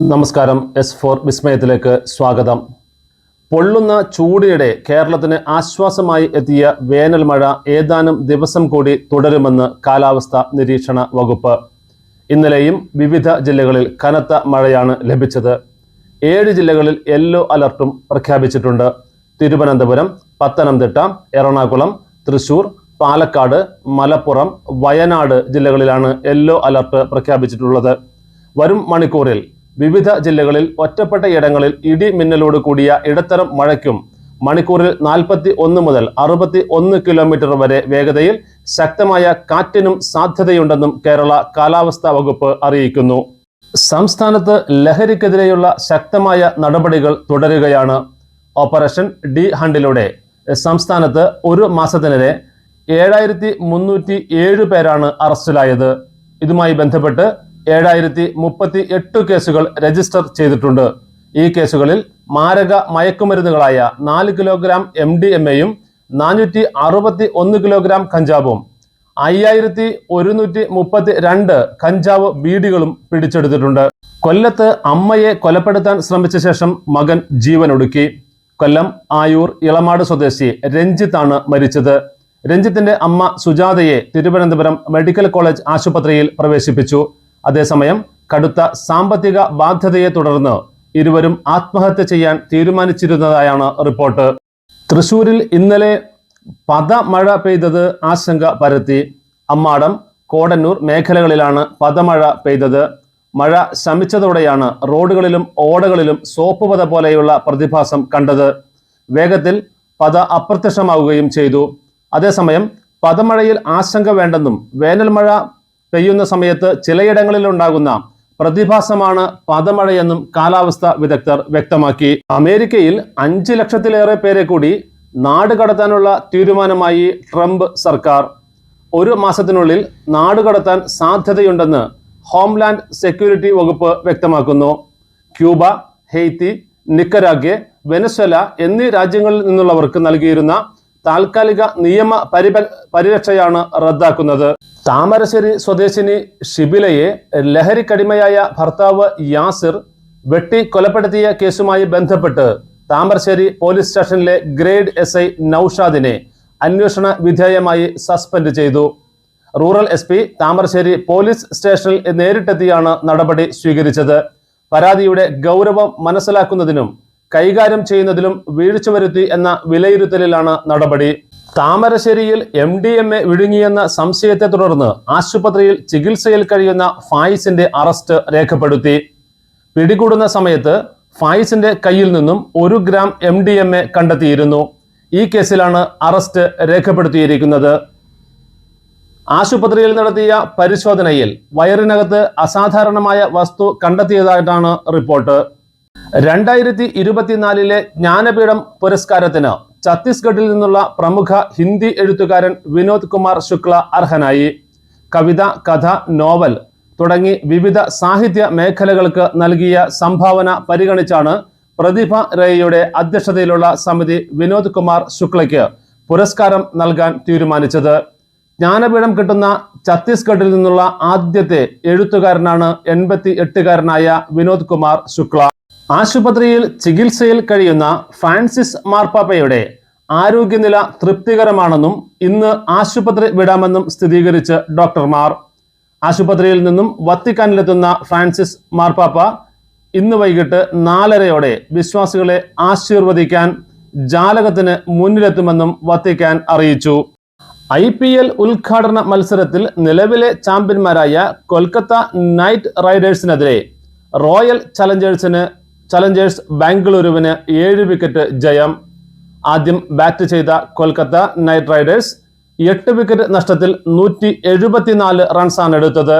നമസ്കാരം. S four വിസ്മയത്തിലേക്ക് സ്വാഗതം. പൊള്ളുന്ന ചൂടിനിടെ കേരളത്തിന് ആശ്വാസമായി എത്തിയ വേനൽ മഴ ഏതാനും ദിവസം കൂടി തുടരുമെന്ന് കാലാവസ്ഥാ നിരീക്ഷണ വകുപ്പ്. ഇന്നലെയും വിവിധ ജില്ലകളിൽ കനത്ത മഴയാണ് ലഭിച്ചത്. ഏഴ് ജില്ലകളിൽ യെല്ലോ അലർട്ടും പ്രഖ്യാപിച്ചിട്ടുണ്ട്. തിരുവനന്തപുരം പത്തനംതിട്ട എറണാകുളം തൃശൂർ പാലക്കാട് മലപ്പുറം വയനാട് ജില്ലകളിലാണ് യെല്ലോ അലർട്ട് പ്രഖ്യാപിച്ചിട്ടുള്ളത്. വരും മണിക്കൂറിൽ വിവിധ ജില്ലകളിൽ ഒറ്റപ്പെട്ട ഇടങ്ങളിൽ ഇടി മിന്നലോട് കൂടിയ ഇടത്തരം മഴയ്ക്കും മണിക്കൂറിൽ നാൽപ്പത്തി ഒന്ന് മുതൽ അറുപത്തി ഒന്ന് കിലോമീറ്റർ വരെ വേഗതയിൽ ശക്തമായ കാറ്റിനും സാധ്യതയുണ്ടെന്നും കേരള കാലാവസ്ഥാ വകുപ്പ് അറിയിക്കുന്നു. സംസ്ഥാനത്ത് ലഹരിക്കെതിരെയുള്ള ശക്തമായ നടപടികൾ തുടരുകയാണ്. ഓപ്പറേഷൻ ഡി ഹണ്ടിലൂടെ സംസ്ഥാനത്ത് ഒരു മാസത്തിനിടെ ഏഴായിരത്തി മുന്നൂറ്റി ഏഴ് പേരാണ് അറസ്റ്റിലായത്. ഇതുമായി ബന്ധപ്പെട്ട് ഏഴായിരത്തി മുപ്പത്തി എട്ട് കേസുകൾ രജിസ്റ്റർ ചെയ്തിട്ടുണ്ട്. ഈ കേസുകളിൽ മാരക മയക്കുമരുന്നുകളായ നാല് കിലോഗ്രാം എം ഡി എം എയും നാനൂറ്റി അറുപത്തി ഒന്ന് കിലോഗ്രാം കഞ്ചാവും അയ്യായിരത്തി ഒരുന്നൂറ്റി മുപ്പത്തി രണ്ട് കഞ്ചാവ് ബീഡികളും പിടിച്ചെടുത്തിട്ടുണ്ട്. കൊല്ലത്ത് അമ്മയെ കൊലപ്പെടുത്താൻ ശ്രമിച്ച ശേഷം മകൻ ജീവനൊടുക്കി. കൊല്ലം ആയൂർ ഇളമാട് സ്വദേശി രഞ്ജിത്താണ് മരിച്ചത്. രഞ്ജിത്തിന്റെ അമ്മ സുജാതയെ തിരുവനന്തപുരം മെഡിക്കൽ കോളേജ് ആശുപത്രിയിൽ പ്രവേശിപ്പിച്ചു. അതേസമയം കടുത്ത സാമ്പത്തിക ബാധ്യതയെ തുടർന്ന് ഇരുവരും ആത്മഹത്യ ചെയ്യാൻ തീരുമാനിച്ചിരുന്നതായാണ് റിപ്പോർട്ട്. തൃശൂരിൽ ഇന്നലെ പദമഴ പെയ്തത് ആശങ്ക പരത്തി. അമ്മാടം കോടന്നൂർ മേഖലകളിലാണ് പതമഴ പെയ്തത്. മഴ ശമിച്ചതോടെയാണ് റോഡുകളിലും ഓടകളിലും സോപ്പ് പത പോലെയുള്ള പ്രതിഭാസം കണ്ടത്. വേഗത്തിൽ പത അപ്രത്യക്ഷമാവുകയും ചെയ്തു. അതേസമയം പതമഴയിൽ ആശങ്ക വേണ്ടെന്നും വേനൽ മഴ പെയ്യുന്ന സമയത്ത് ചിലയിടങ്ങളിൽ ഉണ്ടാകുന്ന പ്രതിഭാസമാണ് പദമഴയെന്നും കാലാവസ്ഥ വിദഗ്ധർ വ്യക്തമാക്കി. അമേരിക്കയിൽ അഞ്ച് ലക്ഷത്തിലേറെ പേരെ കൂടി നാട് കടത്താനുള്ള തീരുമാനമായി ട്രംപ് സർക്കാർ. ഒരു മാസത്തിനുള്ളിൽ നാട് കടത്താൻ സാധ്യതയുണ്ടെന്ന് ഹോംലാൻഡ് സെക്യൂരിറ്റി വകുപ്പ് വ്യക്തമാക്കുന്നു. ക്യൂബ ഹെയ്ത്തി നിക്കരാഗ്യ വെനസ്വല എന്നീ രാജ്യങ്ങളിൽ നിന്നുള്ളവർക്ക് നൽകിയിരുന്ന താൽക്കാലിക നിയമ പരിപ പരിരക്ഷയാണ് റദ്ദാക്കുന്നത്. താമരശ്ശേരി സ്വദേശിനി ഷിബിലയെ ലഹരിക്കടിമയായ ഭർത്താവ് യാസിർ വെട്ടി കൊലപ്പെടുത്തിയ കേസുമായി ബന്ധപ്പെട്ട് താമരശ്ശേരി പോലീസ് സ്റ്റേഷനിലെ ഗ്രേഡ് എസ് ഐ നൌഷാദിനെ അന്വേഷണ വിധേയമായി സസ്പെൻഡ് ചെയ്തു. Rural S P Thamarassery police സ്റ്റേഷനിൽ നേരിട്ടെത്തിയാണ് നടപടി സ്വീകരിച്ചത്. പരാതിയുടെ ഗൗരവം മനസ്സിലാക്കുന്നതിനും കൈകാര്യം ചെയ്യുന്നതിലും വീഴ്ച വരുത്തി എന്ന വിലയിരുത്തലിലാണ് നടപടി. താമരശ്ശേരിയിൽ എം ഡി എം എ വിഴുങ്ങിയെന്ന സംശയത്തെ തുടർന്ന് ആശുപത്രിയിൽ ചികിത്സയിൽ കഴിയുന്ന ഫായിസിന്റെ അറസ്റ്റ് രേഖപ്പെടുത്തി. പിടികൂടുന്ന സമയത്ത് ഫായിസിന്റെ കയ്യിൽ നിന്നും ഒരു gram M D M A കണ്ടെത്തിയിരുന്നു. ഈ കേസിലാണ് അറസ്റ്റ് രേഖപ്പെടുത്തിയിരിക്കുന്നത്. ആശുപത്രിയിൽ നടത്തിയ പരിശോധനയിൽ വയറിനകത്ത് അസാധാരണമായ വസ്തു കണ്ടെത്തിയതായിട്ടാണ് റിപ്പോർട്ട്. രണ്ടായിരത്തി ഇരുപത്തിനാലിലെ ജ്ഞാനപീഠം പുരസ്കാരത്തിന് ഛത്തീസ്ഗഡിൽ നിന്നുള്ള പ്രമുഖ ഹിന്ദി എഴുത്തുകാരൻ വിനോദ് കുമാർ ശുക്ല അർഹനായി. കവിത കഥ നോവൽ തുടങ്ങി വിവിധ സാഹിത്യ മേഖലകൾക്ക് നൽകിയ സംഭാവന പരിഗണിച്ചാണ് പ്രതിഭ റേയുടെ അധ്യക്ഷതയിലുള്ള സമിതി വിനോദ് കുമാർ ശുക്ലയ്ക്ക് പുരസ്കാരം നൽകാൻ തീരുമാനിച്ചത്. ജ്ഞാനപീഠം കിട്ടുന്ന ഛത്തീസ്ഗഡിൽ നിന്നുള്ള ആദ്യത്തെ എഴുത്തുകാരനാണ് എൺപത്തി എട്ടുകാരനായ വിനോദ് കുമാർ ശുക്ല. ആശുപത്രിയിൽ ചികിത്സയിൽ കഴിയുന്ന ഫ്രാൻസിസ് മാർപ്പാപ്പയുടെ ആരോഗ്യനില തൃപ്തികരമാണെന്നും ഇന്ന് ആശുപത്രി വിടാമെന്നും സ്ഥിരീകരിച്ച് ഡോക്ടർമാർ. ആശുപത്രിയിൽ നിന്നും വത്തിക്കാനിലെത്തുന്ന ഫ്രാൻസിസ് മാർപ്പാപ്പ ഇന്ന് വൈകിട്ട് നാലരയോടെ വിശ്വാസികളെ ആശീർവദിക്കാൻ ജാലകത്തിന് മുന്നിലെത്തുമെന്നും വത്തിക്കാൻ അറിയിച്ചു. ഐ പി എൽ ഉദ്ഘാടന മത്സരത്തിൽ നിലവിലെ ചാമ്പ്യന്മാരായ കൊൽക്കത്ത നൈറ്റ് റൈഡേഴ്സിനെതിരെ റോയൽ ചലഞ്ചേഴ്സിന് ചലഞ്ചേഴ്സ് ബാംഗ്ലൂരുവിന് ഏഴ് വിക്കറ്റ് ജയം. ആദ്യം ബാറ്റ് ചെയ്ത കൊൽക്കത്ത നൈറ്റ് റൈഡേഴ്സ് എട്ട് വിക്കറ്റ് നഷ്ടത്തിൽ നൂറ്റി എഴുപത്തിനാല് റൺസാണ് എടുത്തത്.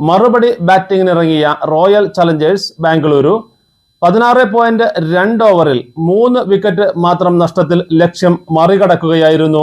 മറുപടി ബാറ്റിംഗിനിറങ്ങിയ റോയൽ ചലഞ്ചേഴ്സ് ബാംഗ്ലൂരു പതിനാറ് പോയിന്റ് രണ്ട് ഓവറിൽ മൂന്ന് വിക്കറ്റ് മാത്രം നഷ്ടത്തിൽ ലക്ഷ്യം മറികടക്കുകയായിരുന്നു.